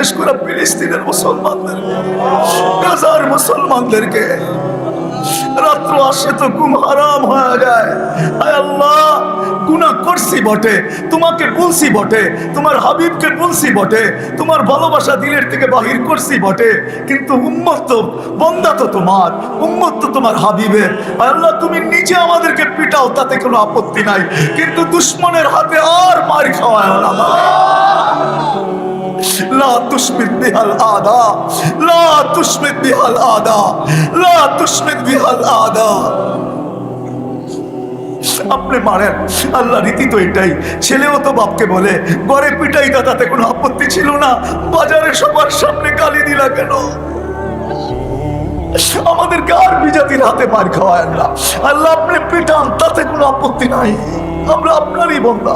বিশেষ করে ফিলিস্তিনের মুসলমানদেরকে গাজার মুসলমানদেরকে রাত্র আসে তো ঘুম হারাম হয়ে যায়। আয় আল্লাহ, গুনাহ করছি বটে, তোমাকে বলছি বটে, তোমার হাবিবকে বলছি বটে, তোমার ভালোবাসা দিলের থেকে বাহির করছি বটে, কিন্তু উম্মত তো, বন্দা তো তোমার, উম্মত তো তোমার হাবিবের। আল্লাহ, তুমি নিজে আমাদেরকে পিটাও, তাতে কোনো আপত্তি নাই, কিন্তু দুশ্মনের হাতে আর মার খাওয়ায় না। لا تشمت بها الأعداء لا تشمت بها الأعداء لا تشمت بها الأعداء আপনি মারেন আল্লাহ রীতি তো এটাই ছেলেও তো বাপকে বলে ঘরে পিটাই তাতে কোনো আপত্তি ছিল না বাজারে সবার সামনে গালি দিলা কেন আমাদেরকে আর বিজাতির হাতে মার খাওয়ায় না আল্লাহ আপনি পিটান তাতে কোনো আপত্তি নাই আমরা আপনারই বন্ধা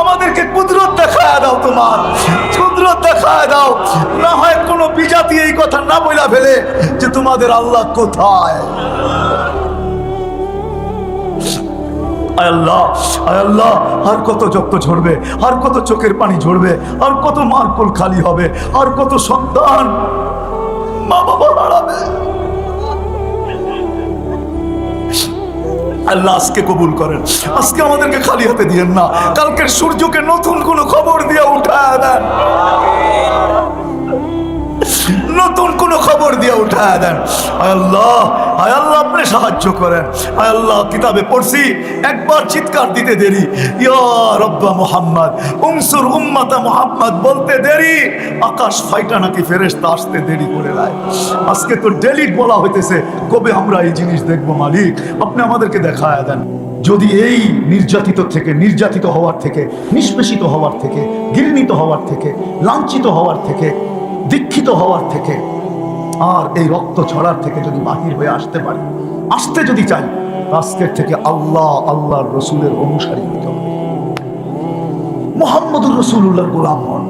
আমাদেরকে কুদরত দেখায় দাও তোমার। কুদরত দেখায় দাও। না হয় কোনো বিজাতি এই কথা না বইলা ফেলে যে তোমাদের আল্লাহ কোথায়। আল্লাহ আল্লাহ, আর কত যক্ত ঝরবে, আর কত চোখের পানি ঝরবে, আর কত মারকুল খালি হবে, আর কত সন্তান মা বাবা হারাবে। আল্লাহ আজকে কবুল করেন। আজকে আমাদেরকে খালি হাতে দিয়েন না। কালকের সূর্যকে নতুন কোনো খবর দিয়ে উঠা দেন। নতুন কোনো খবর দিয়ে উঠায় দেন। আল্লাহ, আয় আল্লাহ আপনি সাহায্য করেন। আয় আল্লাহ কিতাবে পড়ছি, একবার চিৎকার দিতে দেরি। ইয়া মোহাম্মদ উমসুর উম্মাতা মোহাম্মদ বলতে দেরি, আকাশ ফাইটা নাকি ফেরেশতা আসতে দেরি করে দেয়। আজকে তো ডেলিট বলা হইতেছে, কবে আমরা এই জিনিস দেখব মালিক? আপনি আমাদেরকে দেখায় দেন। যদি এই নির্যাতিত থেকে, নির্যাতিত হওয়ার থেকে, নিষ্পেষিত হওয়ার থেকে, ঘৃণিত হওয়ার থেকে, লাঞ্ছিত হওয়ার থেকে দীক্ষিত হওয়ার থেকে আর এই রক্ত ছড়ার থেকে যদি বাহির হয়ে আসতে পারি, আসতে যদি চাই আজকের থেকে আল্লাহ আল্লাহর রসুলের অনুসারী হতে হবে। মোহাম্মদুর রসুল্লাহর গোলাম হন।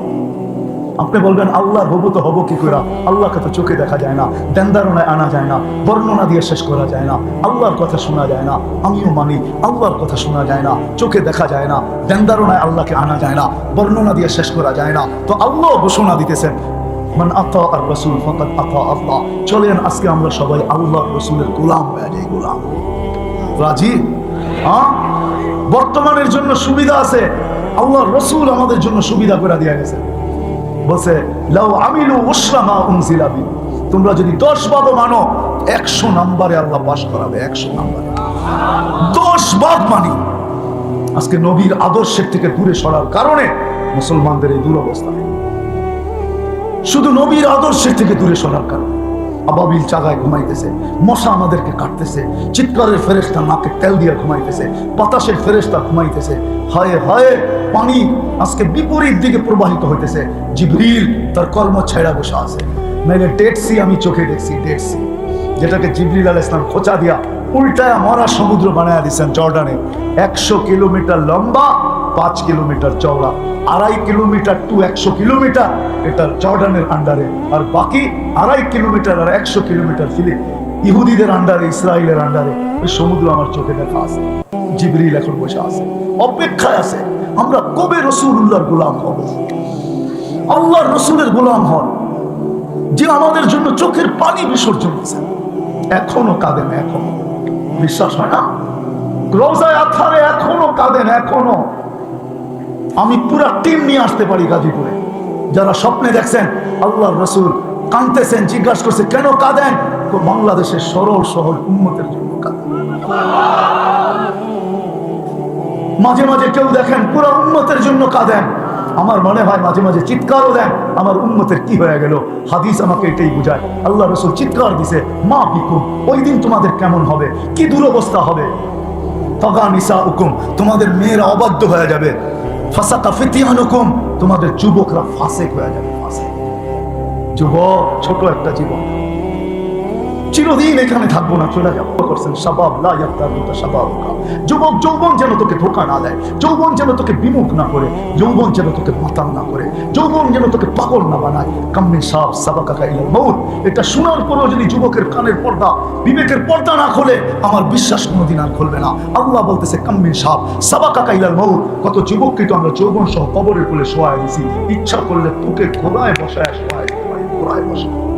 আপনি বলবেন, আল্লাহর হব তো হব কি করে আল্লাহকে তো চোখে দেখা যায় না, দেনদারণায় আনা যায় না, বর্ণনা দিয়ে শেষ করা যায় না, আল্লাহর কথা শোনা যায় না, আমিও মানি, আল্লাহর কথা শোনা যায় না, চোখে দেখা যায় না, দেনদারণায় আল্লাহকে আনা যায় না, বর্ণনা দিয়ে শেষ করা যায় না। তো আল্লাহ ঘোষণা দিতেছেন মান আতা আর রসুল ফকাত আল্লাহ। চলেন, আজকে আমরা সবাই আল্লাহ রসুলের গোলাম হয়ে যাই, গোলাম। রাজি? হ্যাঁ? বর্তমানের জন্য সুবিধা আছে। আল্লাহ রসুল আমাদের জন্য সুবিধা করে দিয়ে গেছে। বলছে, লাউ আমিলু উনজিলাবি তোমরা যদি দশ বাদও মানো, একশো নাম্বারে আল্লাহ পাশ করাবে, একশো নাম্বারে। দশ বাদ মানি। আজকে নবীর আদর্শের থেকে দূরে সরার কারণে মুসলমানদের এই দুরবস্থা। শুধু নবীর আদর্শের থেকে দূরে সরার কারণে। আবাবিল চাগায় ঘুমাইতেছে, মশা আমাদেরকে কাটতেছে, চিৎকারের ফেরেস্তা নাকে তেল দিয়ে ঘুমাইতেছে, বাতাসের ফেরেস্তা ঘুমাইতেছে। হায় হায়, পানি আজকে বিপরীত দিকে প্রবাহিত হইতেছে। জিবরিল তার কর্ম ছেড়া বসা আছে। নাইলে ডেড সি আমি চোখে দেখছি ডেড সি যেটাকে জিবরিল আল ইসলাম খোঁচা দিয়া উল্টায়া মরা সমুদ্র বানায়া দিচ্ছেন জর্ডানে। একশো কিলোমিটার লম্বা পাঁচ কিলোমিটার চওড়া, আড়াই কিলোমিটার টু একশো কিলোমিটার এটা জর্ডানের আন্ডারে আর বাকি আড়াই কিলোমিটার আর একশো কিলোমিটার ফিলিপ ইহুদিদের আন্ডারে ইসরায়েলের আন্ডারে ওই সমুদ্র আমার চোখে দেখা আছে। জিবরিল এখন বসে আছে। অপেক্ষায় আছে। আমরা কবে রসুল্লাহর গোলাম হব? আল্লাহর রসুলের গোলাম হন। যে আমাদের জন্য চোখের পানি বিসর্জন দিয়েছেন। এখনও কাঁদেন এখনও। বিশ্বাস হয় না? রোজায় আথারে এখনও কাঁদেন এখনও। আমি পুরা টিম নিয়ে আসতে পারি গাজীপুরে। যারা স্বপ্নে দেখছেন, আল্লাহর রসুল কাঁদতেছেন, জিজ্ঞাসা করছে, কেন কাঁদেন? বাংলাদেশের সরল সহজ উন্মতের জন্য মাঝে মাঝে কেউ দেখেন, পুরো উন্মতের জন্য কাঁদেন। আমার মনে হয় মাঝে মাঝে চিৎকারও দেন, আমার উন্মতের কি হয়ে গেল? হাদিস আমাকে এটাই বুঝায়। আল্লাহ রসুল চিৎকার দিছে, মা বিকুম, ওই দিন তোমাদের কেমন হবে? কি দুরবস্থা হবে? তগা নিসা হুকুম তোমাদের মেয়েরা অবাধ্য হয়ে যাবে। ফাসাকা ফিতিয়ান হুকুম তোমাদের যুবকরা ফাঁসে হয়ে যাবে ফাসেক। যুবক ছোট একটা জীবন। চিরদিন এখানে থাকব না, চলে যাব। করছেন, শাবাব, লা ইয়াফতারুকা শাবাবুকা। যুবক, যৌবন যেন তোকে ধোকা না দেয়। যৌবন যেন তোকে বিমুখ না করে। যৌবন যেন তোকে মাতাল না করে। যৌবন যেন তোকে পাগল না বানায়। কাম্মিন সাহ সাবাকা ইলাল মউত। এটা শোনার পরেও যদি যুবকের কানের পর্দা, বিবেকের পর্দা না খোলে, আমার বিশ্বাস কোনোদিন আর খুলবে না। আল্লাহ বলতেছে কাম্মিন সাহ সাবাকা ইলাল মউত। কত যুবককে তো আমরা যৌবন সহ কবরের কোলে শোয়ায় দিছি। ইচ্ছা করলে তোকে ঘোড়ায় বসায় শোয়ায় ঘোড়ায় বসায়।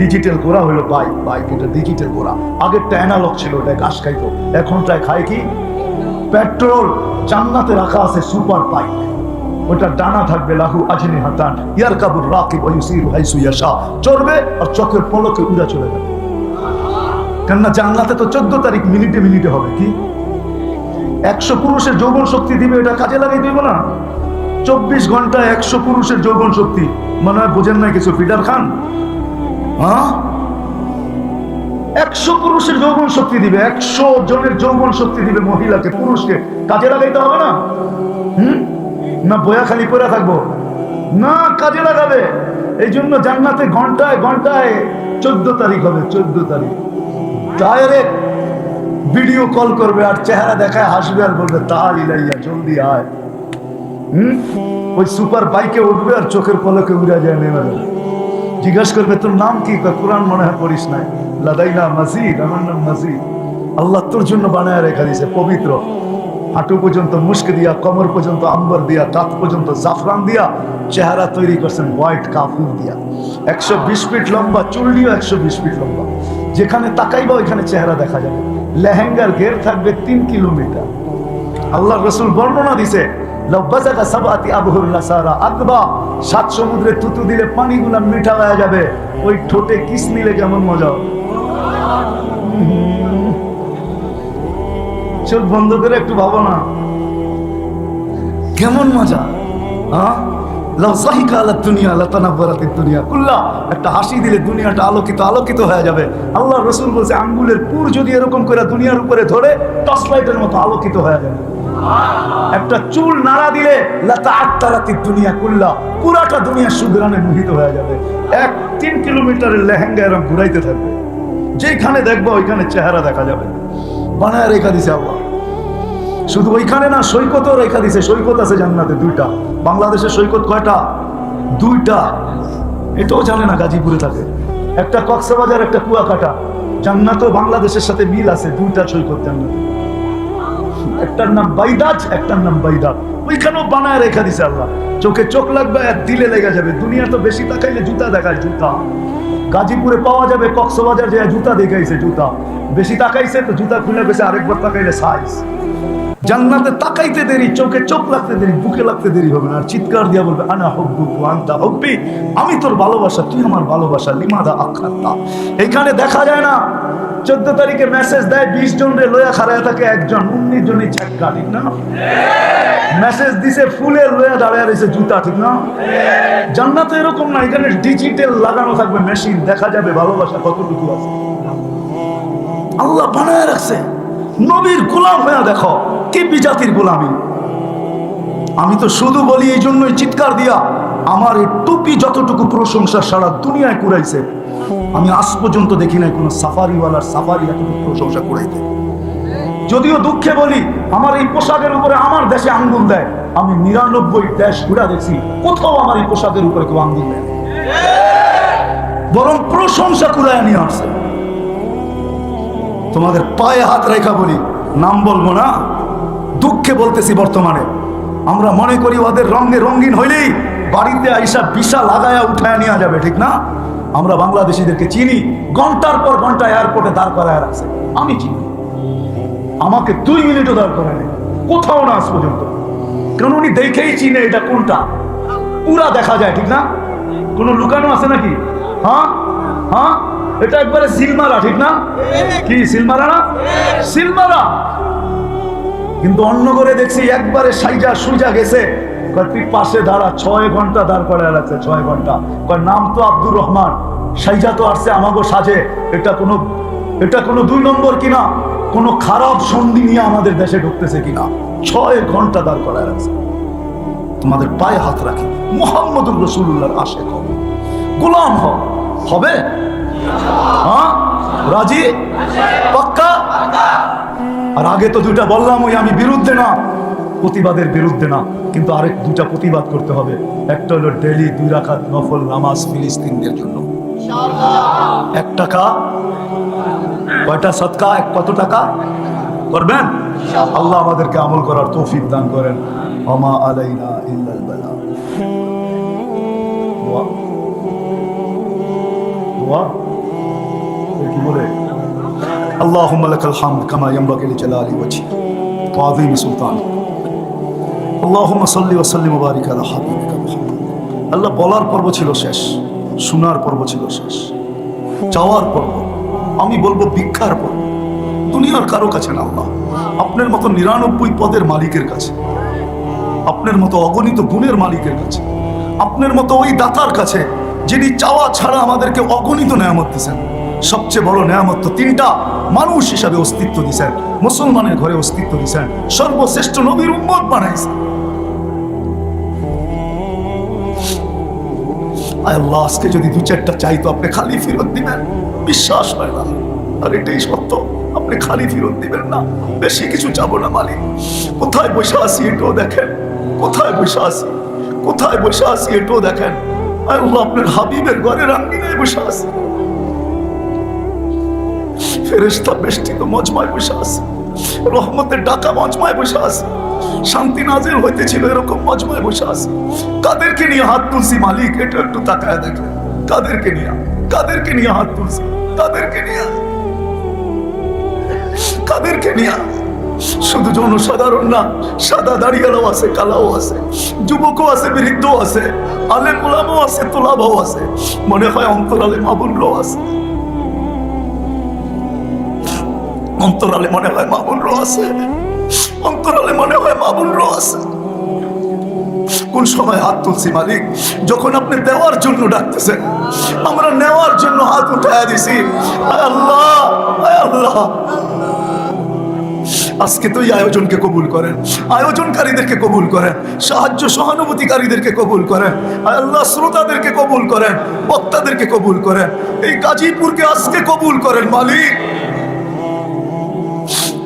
ডিজিটাল ঘোড়া হলো বাইক বাইক এটা ডিজিটাল ঘোড়া আগেরটা অ্যানালগ ছিল, ওটা ঘাস খাইতো এখনটায় খায় কি? পেট্রোল জান্নাতে রাখা আছে সুপার বাইক ওটা ডানা থাকবে লাহু আজনি হাতান। ইয়ার কাবুর রাকিব ওয়ুসির হাইসু ইয়াশা। চড়বে আর চোখের পলকে উড়া চলে যাবে। কেননা জান্নাতে তো চোদ্দ তারিখ মিনিটে মিনিটে হবে, কি? একশো পুরুষের যৌবন শক্তি দিবে, এটা কাজে লাগিয়ে দিব না। চব্বিশ ঘণ্টা একশো পুরুষের যৌবন শক্তি। মনে হয় বোঝেন না কিছু ফিডার খান? হ্যাঁ? একশো পুরুষের যৌবন শক্তি দিবে, একশো জনের যৌবন শক্তি দিবে মহিলাকে, পুরুষকে। কাজে লাগাইতে হবে না? হুম? না, বয়া খালি পরে থাকব। না, কাজে লাগাবে। এই জন্য জান্নাতে ঘন্টায় ঘন্টায় চোদ্দ তারিখ হবে, চোদ্দ তারিখ। ডাইরেক্ট ভিডিও কল করবে আর চেহারা দেখায় হাসবে আর বলবে তাহার ইলাইয়া, জলদি আয়। হুম? ওই সুপার বাইকে উঠবে আর চোখের পলকে উড়ে যায় নেমে যাবে জিজ্ঞাসা করবে, তোর নাম কি? কোরআন মনে হয় পড়িস নাই। লাদাইনা মাজিদ, আমার নাম মাজিদ। আল্লাহ তোর জন্য বানায় রেখা দিয়েছে, পবিত্র। হাঁটু পর্যন্ত মুস্ক দিয়া, কমর পর্যন্ত আম্বর দিয়া কাত পর্যন্ত জাফরান দিয়া, চেহারা তৈরি করছেন হোয়াইট কাপুর দিয়া। একশো বিশ ফিট লম্বা চুল্লিও একশো বিশ ফিট লম্বা। যেখানে তাকাইবা, ওইখানে চেহারা দেখা যাবে। লেহেঙ্গার ঘের থাকবে তিন কিলোমিটার। আল্লাহ রসুল বর্ণনা দিছে সাত সমুদ্রে তুতু দিলে পানিগুলা মিঠা হয়ে যাবে, ওই ঠোঁটে কিস নিলে কেমন মজা। চোখ বন্ধ করে একটু ভাবো না। কেমন মজা? আলা দুনিয়া দুনিয়া। একটা হাসি দিলে দুনিয়াটা আলোকিত আলোকিত হয়ে যাবে। আল্লাহ রসুল বলছে, আঙ্গুলের পুর যদি এরকম করে দুনিয়ার উপরে ধরে, টর্চ লাইটের মতো আলোকিত হয়ে যাবে। একটা চুল নাড়া দিলে দুনিয়া কুল্লা, পুরাটা দুনিয়া সুগ্রানে মোহিত হয়ে যাবে। এক তিন কিলোমিটারের লেহেঙ্গা এরকম ঘুরাইতে থাকবে। যেখানে দেখব ওইখানে চেহারা দেখা যাবে। বানায় রেখা দিছে আল্লাহ। শুধু ওইখানে না, সৈকতও রেখা দিছে। সৈকত আছে জান্নাতে দুইটা। বাংলাদেশের সৈকত কয়টা? দুইটা। এটাও জানে না গাজীপুরে থাকে। একটা কক্সবাজার, একটা কুয়াকাটা। জান্নাতও বাংলাদেশের সাথে মিল আছে দুইটা সৈকত জান্নাতে। একটার নাম বাইদাজ একটার নাম বাইদাত। ওইখানেও বানায় রেখা দিছে আল্লাহ। চোখে চোখ লাগবে আর দিলে লেগে যাবে। দুনিয়া তো বেশি তাকাইলে জুতা দেখায়, জুতা। গাজীপুরে পাওয়া যাবে, কক্সবাজার যে জুতা দেখাইছে জুতা। বেশি তাকাইছে, তো জুতা খুলে বেশি আরেকবার তাকাইলে সাইজ জান্নাতে তাকাইতে দেরি, চোখে চোখ লাগতে দেরি, বুকে লাগতে দেরি হবে না। আর চিৎকার দিয়া বলবে, আনা হব্বু আন্তা হব্বি। আমি তোর ভালোবাসা, তুই আমার ভালোবাসা, লিমাদা আখাত্তা এখানে দেখা যায় না, চোদ্দ তারিখে মেসেজ দেয়, বিশ জন রে লয়া খাড়ায় থাকে, একজন, উনিশ জনই ছ্যাক্কা ঠিক না? মেসেজ দিছে, ফুলে লয়া দাঁড়ায় রয়েছে জুতা, ঠিক না? জান্নাতে এরকম না, এখানে ডিজিটাল লাগানো থাকবে মেশিন দেখা যাবে ভালোবাসা কতটুকু আছে। আল্লাহ বানায় রাখছে। নবীর গোলাম হয়ে দেখো। কি বিজাতির গোলামি? আমি তো শুধু বলি এই জন্যই চিৎকার দিয়া আমার এই টুপি যতটুকু প্রশংসা সারা দুনিয়ায় কুড়াইছে, আমি আজ পর্যন্ত দেখি নাই কোনো সাফারিওয়ালার সাফারি এতটুকু প্রশংসা কুড়াইতে। যদিও দুঃখে বলি, আমার এই পোশাকের উপরে আমার দেশে আঙ্গুল দেয়, আমি নিরানব্বই দেশ ঘুরা দেখছি, কোথাও আমার এই পোশাকের উপরে কেউ আঙ্গুল দেয় বরং প্রশংসা কুড়ায় নিয়ে আসছে। তোমাদের পায়ে হাত রেখা বলি, নাম বলব না? দুঃখে বলতেছি বর্তমানে। আমরা মনে করি ওদের রঙে রঙিন হইলেই বাড়িতে আইসা বিশা লাগায়া উঠায় নেওয়া যাবে, ঠিক না? আমরা বাংলাদেশিদেরকে চিনি, ঘণ্টার পর ঘণ্টা এয়ারপোর্টে দাঁড় করায় রাখছে। আমি চিনি। আমাকে দুই মিনিটও দাঁড় করায় কোথাও না আজ পর্যন্ত। কারণ উনি দেখেই চিনে এটা কোনটা। পুরা দেখা যায়, ঠিক না? কোনো লুকানো আছে নাকি? হ্যাঁ? হ্যাঁ? এটা একবারে সিলমারা, ঠিক না? কি, সিলমারা না? সিলমারা! কিন্তু অন্য করে দেখছি একবারে সাইজা সুজা গেছে। তুই পাশে দাঁড়া, ছয় ঘণ্টা দাঁড় করায় রাখছে, ছয় ঘণ্টা। নাম তো আব্দুর রহমান। সাইজা তো আসছে, আমাগো সাজে। এটা কোনো এটা কোনো দুই নম্বর কিনা? কোনো খারাপ সন্ধি নিয়ে আমাদের দেশে ঢুকতেছে কিনা? ছয় ঘণ্টা দাঁড় করায় রাখছে। তোমাদের পায়ে হাত রাখি। মোহাম্মদুর রসুল্লাহর আশে হবে গোলাম হবে? হ্যাঁ? রাজি? পাক্কা? আর আগে তো দুইটা বললাম, ওই আমি বিরুদ্ধে না, প্রতিবাদের বিরুদ্ধে না, কিন্তু আরেক দুটা প্রতিবাদ করতে হবে। একটা হলো ডেলি দুই রাখাত নফল নামাজ ফিলিস্তিনদের জন্য। এক টাকা, কয়টা সৎকা, এক কত টাকা? করবেন? আল্লাহ আমাদেরকে আমল করার তৌফিক দান করেন। অমা আলাইনা ইল্লাল বালা। দোয়া দোয়া اللهم لك الحمد كما ينبغي لجلال وجهك وعظيم سلطانك اللهم صل وسلم وبارك على حبيبك محمد আল্লাহ বলার পর্ব ছিল শেষ শোনার পর্ব ছিল শেষ চাওয়ার পর্ব আমি বলবো ভিক্ষার পর্ব দুনিয়ার কারো কাছে না আল্লাহ আপনার মতো নিরানব্বই পদের মালিকের কাছে আপনার মতো অগণিত গুণের মালিকের কাছে আপনার মতো ওই দাতার কাছে যিনি চাওয়া ছাড়া আমাদেরকে অগণিত নেয়ামত দিয়েছেন সবচেয়ে বড় নেয়ামত তো তিনটা মানুষ হিসাবে অস্তিত্ব দিয়েছেন মুসলমানের ঘরে অস্তিত্ব দিয়েছেন সর্বশ্রেষ্ঠ নবীর উম্মত বানাইছেন আজকে যদি দু চারটা চাইতো আপনি খালি ফেরত দিবেন। বিশ্বাস হয় না। আর এটাই সত্য, আপনি খালি ফেরত দিবেন না। বেশি কিছু চাবো না মালিক। কোথায় বসে আছি এটাও দেখেন। কোথায় বসে আছি? কোথায় বসে আছি এটাও দেখেন। আপনার হাবিবের ঘরে আঙ্গিনায় বসে আছি। ফেরেস্তা বেষ্টিত মজমায় বসে আছে। রহমতের ডাকা মজমায় বসে আছে। শান্তি নাজিল হইতেছিল এরকম মজমায় বসে আছে। কাদেরকে নিয়ে হাত তুলছি মালিক? এটা একটু তাকায় দেখে। কাদেরকে নিয়ে? কাদেরকে নিয়ে হাত তুলছি? কাদেরকে নিয়ে? কাদেরকে নিয়ে? শুধু জনসাধারণ না, সাদা দাঁড়িয়ালাও আছে, কালাও আছে, যুবকও আছে, বৃদ্ধও আছে, আলেম ওলামও আছে, তোলাবাও আছে, মনে হয় অন্তরালে মাবুলরাও আছে। অন্তরালে মনে হয় মামুন রো আছে অন্তরালে মনে হয় মামুন রো আছে কোন সময় হাত তুলছি মালিক, যখন আপনি দেওয়ার জন্য ডাকতেছেন, আমরা নেওয়ার জন্য হাত উঠায় দিছি। আল্লাহ আল্লাহ। আজকে তো এই আয়োজনকে কবুল করেন, আয়োজনকারীদেরকে কবুল করেন, সাহায্য সহানুভূতিকারীদেরকে কবুল করেন আল্লাহ, শ্রোতাদেরকে কবুল করেন, বক্তাদেরকে কবুল করেন। এই গাজীপুরকে আজকে কবুল করেন মালিক।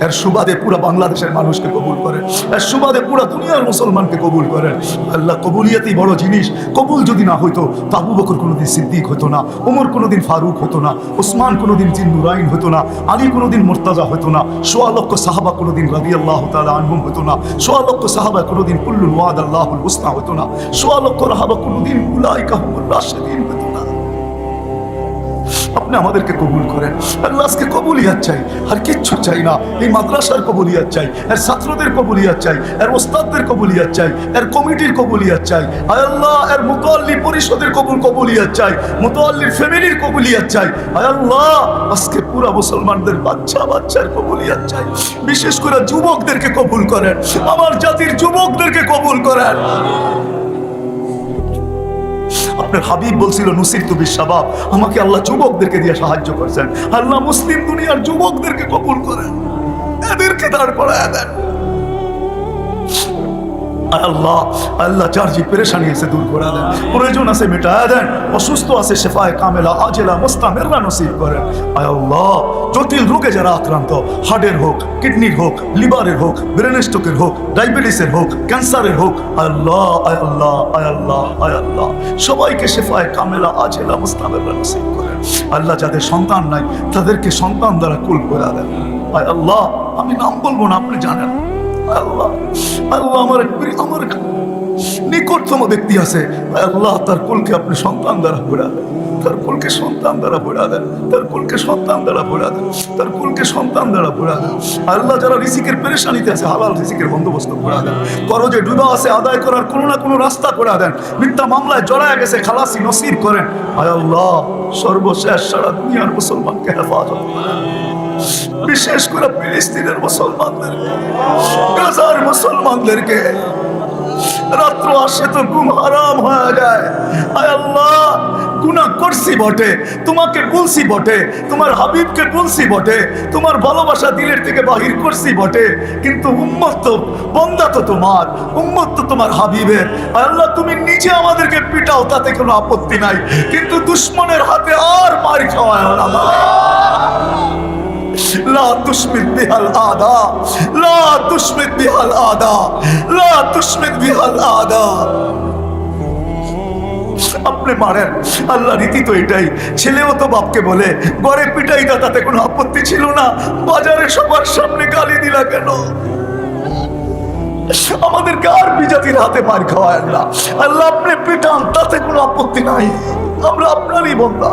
এর সুবাদে পুরো বাংলাদেশের মানুষকে কবুল করেন এর সুবাদে পুরো দুনিয়ার মুসলমানকে কবুল করেন আল্লাহ কবুলিয়াতেই বড় জিনিস। কবুল যদি না হইতো, তো আবু বকর কোনোদিন সিদ্দিক হতো না ওমর কোনোদিন ফারুক হতো না ওসমান কোনোদিন জিন নুরাইন হতো না, আলী কোনোদিন মোর্তাজা হতো না, সোয়া লক্ষ সাহাবা কোনোদিন রাদি আল্লাহ তালা আনহুম হতো না, সোয়া লক্ষ সাহাবা কোনোদিন কুল্লুল ওয়াদ আল্লাহুল হুসনা হতো না, সোয়া লক্ষ রাহাবা কোনোদিন উলাইকা হুমুর রাশেদিন হতো আপনি আমাদেরকে কবুল করেন। আল্লাহ কবুলিয়াত চাই। আর কিচ্ছু চাই না। এই মাদ্রাসার কবুলিয়াত চাই। এর ছাত্রদের কবুলিয়াত চাই। এর ওস্তাদদের কবুলিয়াত চাই। এর কমিটির কবুলিয়াত চাই। আয় আল্লাহ এর মুতোয়াল্লি পরিষদের কবুল কবুলিয়াত চাই। মুতোয়াল্লির ফ্যামিলির কবুলিয়াত চাই। আয় আল্লাহ আজকে পুরা মুসলমানদের বাচ্চা বাচ্চার কবুলিয়াত চাই। বিশেষ করে যুবকদেরকে কবুল করেন। আমার জাতির যুবকদেরকে কবুল করেন। আপনার হাবিব বলছিল, নুসির তুবির সাবাব আমাকে আল্লাহ যুবকদেরকে দিয়ে সাহায্য করছেন। আল্লাহ মুসলিম দুনিয়ার যুবকদেরকে কবুল করেন। এদেরকে দাঁড় করায় দেন। আর আল্লাহ আল্লাহ যার যে পেরেশানি আছে দূর করে দেন। প্রয়োজন আছে মেটায় দেন, অসুস্থ আছে শেফায় কামেলা, আজেলা, মোস্তামেররা নসিব করেন। আয় আল্লাহ, জটিল রোগে যারা আক্রান্ত, হার্টের হোক, কিডনির হোক, লিভারের হোক, ব্রেন স্ট্রোকের হোক, ডায়াবেটিসের হোক, ক্যান্সারের হোক আল্লাহ, আয় আল্লাহ আয় আল্লাহ আয় আল্লাহ। সবাইকে শেফায় কামেলা, আজেলা, মোস্তামেররা নসিব করেন। আল্লাহ যাদের সন্তান নাই, তাদেরকে সন্তান দ্বারা কুল করে দেন। আয় আল্লাহ, আমি নাম বলব না, আপনি জানেন। আল্লাহ। আল্লাহ আমার আমার নিকটতম ব্যক্তি আছে। আল্লাহ তার কুলকে আপনি সন্তান দ্বারা ভরা তার কুলকে সন্তান দ্বারা ভরা দেন। তার কুলকে সন্তান দ্বারা ভরা দেন। তার কুলকে সন্তান দ্বারা ভরা দেন। আল্লাহ যারা রিসিকের পেরেশানিতে আছে, হালাল রিসিকের বন্দোবস্ত করে দেন। করজে ডুবা আছে, আদায় করার কোনো না কোনো রাস্তা করে দেন। মিথ্যা মামলায় জড়ায় গেছে, খালাসি নসিব করেন। আয় আল্লাহ, সর্বশেষ সারা দুনিয়ার মুসলমানকে হেফাজত করেন। বিশেষ করে ফিলিস্তিনের মুসলমানদেরকে গাজার মুসলমানদেরকে রাত্র আসে তো ঘুম হারাম হয়ে যায়। আয় আল্লাহ, গুনাহ করছি বটে, তোমাকে বলছি বটে, তোমার হাবিবকে বলছি বটে, তোমার ভালোবাসা দিলের থেকে বাহির করছি বটে, কিন্তু উম্মত বন্দা তো তোমার, উম্মত তো তোমার হাবিবের। আল্লাহ, তুমি নিজে আমাদেরকে পিটাও, তাতে কোনো আপত্তি নাই, কিন্তু দুশ্মনের হাতে আর মার খাওয়ায় না। লা তুসমিত বিহাল আদা, লা তুসমিত বিহাল আদা, লা তুসমিত বিহাল আদা। আপনি মারেন আল্লাহ রীতি তো এটাই। ছেলেও তো বাপকে বলে গড়ে পিটাই দা, তাতে কোনো আপত্তি ছিল না। বাজারে সবার সামনে গালি দিলা কেন? আমাদেরকে আর বিজাতির হাতে মার খাওয়ায় আল্লাহ? আল্লাহ আপনি পিটান, তাতে কোনো আপত্তি নাই। আমরা আপনারই বন্ধা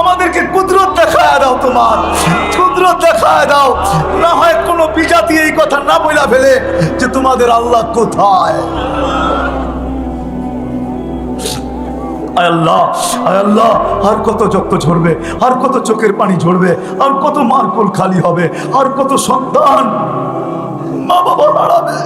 আমাদেরকে কুদরত দেখায় দাও তোমার। কুদরত দেখায় দাও। না হয় কোনো বিজাতি এই কথা না বইলা ফেলে যে তোমাদের আল্লাহ কোথায়। আয় আল্লাহ আয় আল্লাহ, আর কত যক্ত ঝরবে, আর কত চোখের পানি ঝরবে, আর কত মারকুল খালি হবে, আর কত সন্তান মা বাবা হারাবে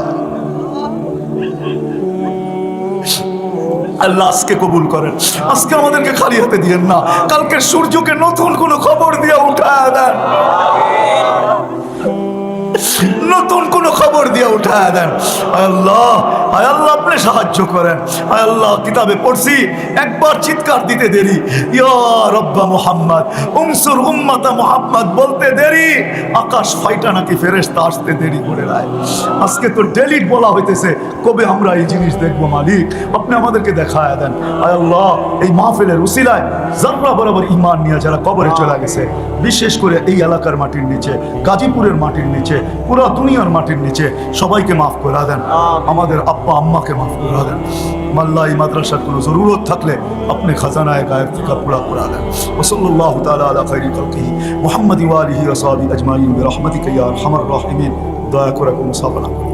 আল্লাহ আজকে কবুল করেন। আজকে আমাদেরকে খালি হাতে দিয়েন না। কালকে সূর্যকে নতুন কোনো খবর দিয়ে উঠা দেন। নতুন কোন খবর দিয়ে উঠায় দেন। আল্লাহ, আয় আল্লাহ আপনি সাহায্য করেন। আয় আল্লাহ, কিতাবে পড়ছি, একবার চিৎকার দিতে দেরি। ইয়া মুহাম্মদ, উনসুর উম্মাতা মুহাম্মদ বলতে দেরি, আকাশ ফাইটা নাকি ফেরেশতা আসতে দেরি করে দেয়। আজকে তো ডেলিট বলা হইতেছে, কবে আমরা এই জিনিস দেখব মালিক? আপনি আমাদেরকে দেখায় দেন। আয় আল্লাহ, এই মাহফিলের উসিলায় জাররা বরাবর ইমান নিয়ে যারা কবরে চলে গেছে, বিশেষ করে এই এলাকার মাটির নিচে, গাজীপুরের মাটির নিচে পুরো দুনিয়ার মাটির নিচে সবাইকে মাফ করে দেন। আমাদের আব্বা আম্মাকে মাফ করে দেন। মাল্লা এই মাদ্রাসার কোনো জরুরত থাকলে আপনি খাজানায় গায়েব থেকে পুরা পুরা দেন। ওসল্লাহ তালা আলা কালকি মোহাম্মদ ওয়ালিহি ওসাবি আজমাইন। রহমতিকা কয়ার হামার রাহিমিন। দয়া করে কোনো সাফা করুন।